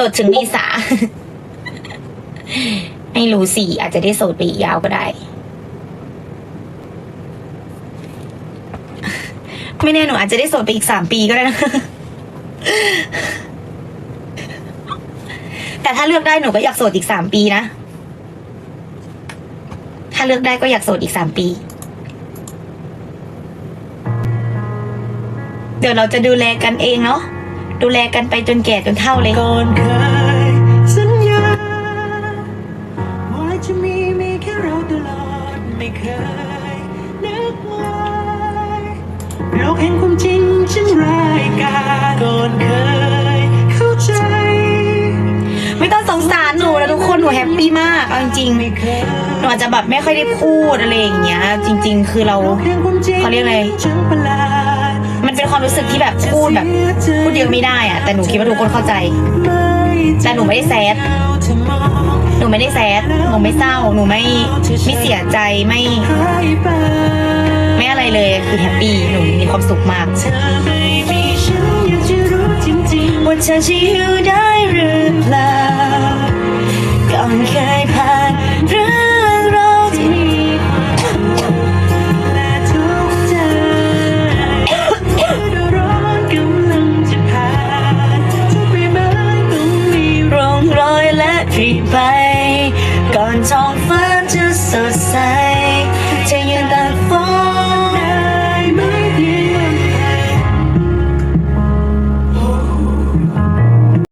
สดถึงเมษาไม่รู้สิอาจจะได้โสดไปอีกยาวก็ได้ ไม่แน่หนูอาจจะได้โสดไปอีกสามปีก็ได้นะแต่ถ้าเลือกได้หนูก็อยากโสดอีกสามปีนะ ถ้าเลือกได้ก็อยากโสดอีกสามปี เดี๋ยวเราจะดูแลกันเองเนาะ ดูแลกันไปจนแก่จนเฒ่าเลยก่อนเคยสัญญาว่าจะมีมีแค่เราตลอดไม่เคยนึกว่าโลกแห่งความจริงฉันรายการก่อนเคยเข้าใจ ไม่ต้องสงสารหนูนะทุกคนหนูแฮปปี้มากเอาจริงๆหนูอาจจะแบบไม่ค่อยได้พูดอะไรอย่างเงี้ย จริง ๆ คือเราโลกแห่งความจริงเขาเรียกอะไรช่างประหลาด เป็นความรู้สึกที่แบบพูดแบบพูดเยอะไม่ได้อะแต่หนูคิดว่าทุกคนเข้าใจ แต่หนูไม่ได้แซดเธอมองหนูไม่ได้แซดหนูไม่เศร้า หนูไม่ไม่เสียใจไม่หายไปไม่อะไรเลยคือแฮปปี้หนูมีความสุขมากเธอไม่มีฉันอยากจะรู้จริงๆว่าเธอจะอยู่ได้หรือเป ไปก่อนท้อง